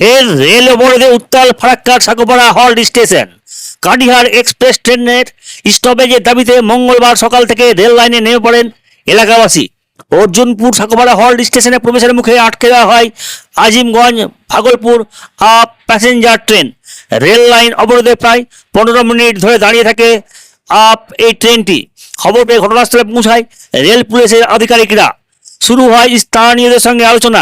এর রেল অবরোধে উত্তাল ফারাক্কার Sagopara halt station. Katihar express ট্রেনের স্টপেজের দাবিতে মঙ্গলবার সকাল থেকে রেল লাইনে নেমে পড়েন এলাকাবাসী। অর্জুনপুর সাগোপাড়া হল্ট স্টেশনে প্রবেশের মুখে আটকে দেওয়া হয় Azimganj, Bhagalpur up passenger train. Rail line অবরোধে প্রায় পনেরো মিনিট ধরে দাঁড়িয়ে থাকে আপ এই ট্রেনটি। খবর পেয়ে ঘটনাস্থলে পৌঁছায় রেল পুলিশের আধিকারিকরা। শুরু হয় স্থানীয়দের সঙ্গে আলোচনা।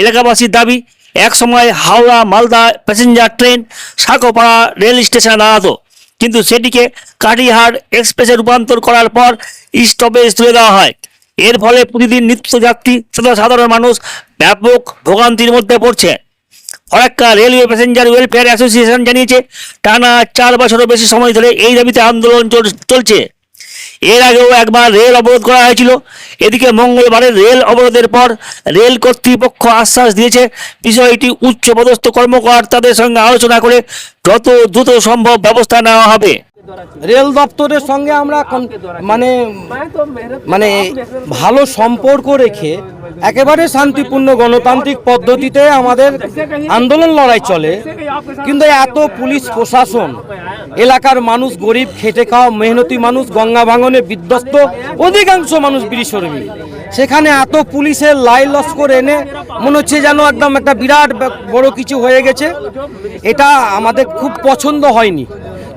এলাকাবাসীর দাবি এক সময় Howrah, Malda passenger train Sankopara rail স্টেশনে দাঁড়াতো। কিন্তু সেটিকে কাটিহার এক্সপ্রেসে রূপান্তর করার পর স্টপেজ তুলে দেওয়া হয়। এর ফলে প্রতিদিন নিত্যযাত্রী তথা সাধারণ মানুষ ব্যাপক ভোগান্তির মধ্যে পড়ছে। Farakka railway passenger welfare association জানিয়েছে, টানা চার বছরও বেশি সময় ধরে এই দাবিতে আন্দোলন চল- চলছে। এর আগেও একবার রেল অবরোধ করা হয়েছিল। এদিকে মঙ্গলবারের রেল অবরোধের পর রেল কর্তৃপক্ষ আশ্বাস দিয়েছে, বিষয়টি উচ্চপদস্থ কর্মকর্তাদের সঙ্গে আলোচনা করে যত দ্রুত সম্ভব ব্যবস্থা নেওয়া হবে। রেল দপ্তরের সঙ্গে আমরা কন- মানে মানে ভালো সম্পর্ক রেখে একেবারে শান্তিপূর্ণ গণতান্ত্রিক পদ্ধতিতে আমাদের আন্দোলন লড়াই চলে। কিন্তু এত পুলিশ প্রশাসন এলাকার মানুষ গরিব খেটে খাওয়া মেহনতি মানুষ গঙ্গা ভাঙনে বিধ্বস্ত অধিকাংশ মানুষ বিড়িশর্মী। সেখানে এত পুলিশের লাই লস্কর এনে মনে হচ্ছে যেন একদম একটা বিরাট বড় কিছু হয়ে গেছে। এটা আমাদের খুব পছন্দ হয়নি।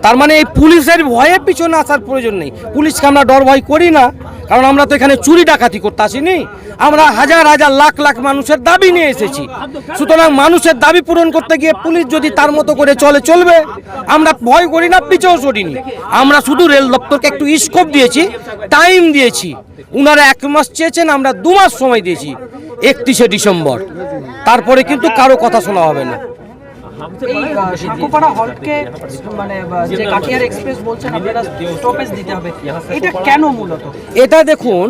তার মানে এই পুলিশের ভয়ে পিছনে আসার প্রয়োজন নেই। পুলিশকে আমরা ডর ভয় করি না, কারণ আমরা তো এখানে চুরি ডাকাতি করতে আসিনি। আমরা হাজার হাজার লাখ লাখ মানুষের দাবি নিয়ে এসেছি। সুতরাং মানুষের দাবি পূরণ করতে গিয়ে পুলিশ যদি তার মতো করে চলে, চলবে। আমরা ভয় করি না, পিছেও সরিনি আমরা শুধু রেল দপ্তরকে একটু স্কোপ দিয়েছি, টাইম দিয়েছি। উনারা এক মাস চেয়েছেন, আমরা দু মাস সময় দিয়েছি, একত্রিশে ডিসেম্বর। তারপরে কিন্তু কারও কথা শোনা হবে না। এই আহ, সাঁকোপাড়া হল্টকে মানে যে কাটিয়ার এক্সপ্রেস বলছেন আপনারা স্টপেজ দিতে হবে। এটা কেন মূলত? এটা দেখুন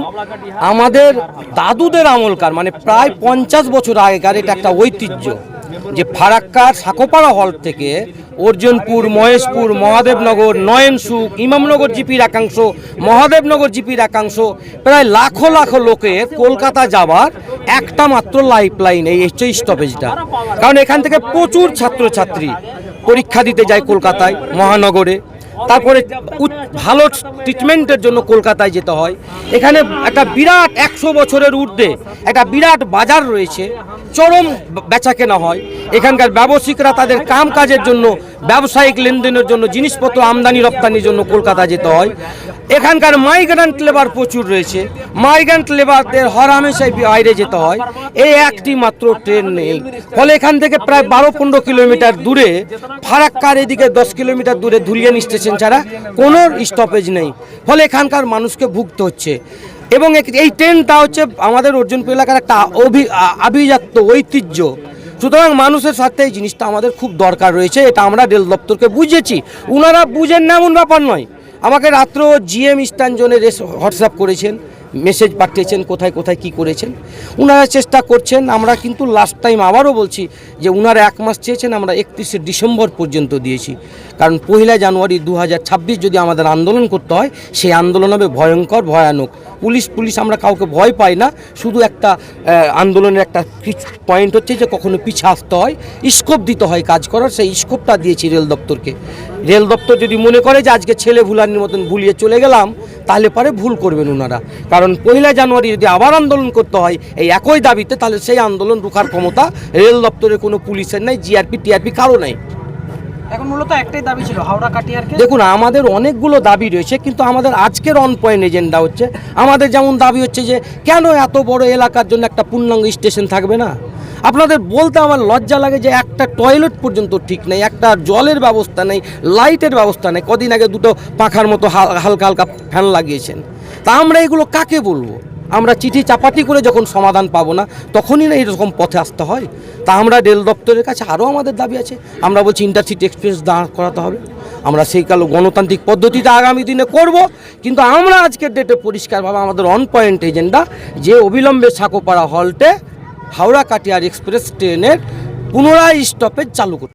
আমাদের দাদুদের আমলকার মানে প্রায় পঞ্চাশ বছর আগেকার এটা একটা ঐতিহ্য যে ফারাক্কার সাকোপাড়া হল থেকে অর্জুনপুর, মহেশপুর, মহাদেবনগর নয়নসুখ ইমামনগর জিপির একাংশ, মহাদেবনগর জিপির একাংশ, প্রায় লাখো লাখো লোকের কলকাতা যাবার একটা মাত্র লাইফ লাইন এই হচ্ছে স্টপেজটা কারণ এখান থেকে প্রচুর ছাত্রছাত্রী পরীক্ষা দিতে যায় কলকাতায়, মহানগরে। তারপরে ভালো ট্রিটমেন্টের জন্য কলকাতায় যেতে হয়। এখানে একটা বিরাট একশো বছরের ঊর্ধ্বে একটা বিরাট বাজার রয়েছে। চরম বেচা কেনা হয়। এখানকার ব্যবসায়িকরা তাদের কাম কাজের জন্য, ব্যবসায়িক লেনদেনের জন্য, জিনিসপত্র আমদানি রপ্তানির জন্য কলকাতা যেতে হয়। এখানকার মাইগ্রান্ট লেবার প্রচুর রয়েছে। মাইগ্রান্ট লেবারদের হরহামেশাই বাইরে যেতে হয়। এই একটি মাত্র ট্রেন নেই। ফলে এখান থেকে প্রায় বারো পনেরো কিলোমিটার দূরে, ফারাক্কার এদিকে দশ কিলোমিটার দূরে ধুলিয়ান স্টেশন ছাড়া কোনো স্টপেজ নেই। ফলে এখানকার মানুষকে ভুগতে হচ্ছে। এবং এই ট্রেনটা হচ্ছে আমাদের অর্জুনপুর এলাকার একটা অভি আভিজাত্য ঐতিহ্য। সুতরাং মানুষের সাথে এই জিনিসটা আমাদের খুব দরকার রয়েছে, এটা আমরা রেল দপ্তরকে বুঝেছি। ওনারা বুঝেন না, এমন ব্যাপার নয়। আমাকে রাত্র জিএম ইস্টার্ন জোনের হোয়াটসঅ্যাপ করেছেন, মেসেজ পাঠিয়েছেন, কোথায় কোথায়, কি করেছেন। ওনারা চেষ্টা করছেন, আমরা কিন্তু লাস্ট টাইম আবারও বলছি যে উনারা এক মাস চেয়েছেন, আমরা একত্রিশে ডিসেম্বর পর্যন্ত দিয়েছি। কারণ পহিলা জানুয়ারি দু হাজার ছাব্বিশ যদি আমাদের আন্দোলন করতে হয়, সেই আন্দোলন হবে ভয়ঙ্কর, ভয়ানক। পুলিশ পুলিশ আমরা কাউকে ভয় পাই না। শুধু একটা আন্দোলনের একটা পয়েন্ট হচ্ছে যে কখনো পিছে আসতে হয় স্কোপ দিতে হয় কাজ করার। সেই স্কোপটা দিয়েছি রেল দপ্তরকে। রেল দপ্তর যদি মনে করে যে আজকে ছেলে ভুলানির মতন ভুলিয়ে চলে গেলাম, তাহলে পরে ভুল করবেন ওনারা কারণ পহিলা জানুয়ারি যদি আবার আন্দোলন করতে হয়, এই একই দাবিতে, তাহলে সেই আন্দোলন রুখার ক্ষমতা রেল দপ্তরের কোনো পুলিশের নাই জিআরপি টিআরপি কারও নাই। এখন মূলত একটাই দাবি ছিল দেখুন, আমাদের অনেকগুলো দাবি রয়েছে, কিন্তু আমাদের আজকের অন পয়েন্ট এজেন্ডা হচ্ছে, আমাদের যেমন দাবি হচ্ছে যে, কেন এত বড় এলাকার জন্য একটা পূর্ণাঙ্গ স্টেশন থাকবে না? আপনাদের বলতে আমার লজ্জা লাগে যে একটা টয়লেট পর্যন্ত ঠিক নেই, একটা জলের ব্যবস্থা নেই লাইটের ব্যবস্থা নেই, কদিন আগে দুটো পাখার মতো হাল- হালকা হালকা ফ্যান লাগিয়েছেন। তা আমরা এগুলো কাকে বলব? আমরা চিঠি চাপাটি করে যখন সমাধান পাবো না, তখনই না এরকম পথে আসতে হয়। তা আমরা রেল দপ্তরের কাছে আরও আমাদের দাবি আছে। আমরা বলছি ইন্টারসিটি এক্সপ্রেস দাঁড় করাতে হবে। আমরা সেই কালো গণতান্ত্রিক পদ্ধতিতে আগামী দিনে করব। কিন্তু আমরা আজকের ডেটে পরিষ্কারভাবে আমাদের অন পয়েন্ট এজেন্ডা যে অবিলম্বে সাকোপাড়া হল্টে হাওড়া কাটিয়ার এক্সপ্রেস ট্রেনের পুনরায় স্টপেজ চালু করতে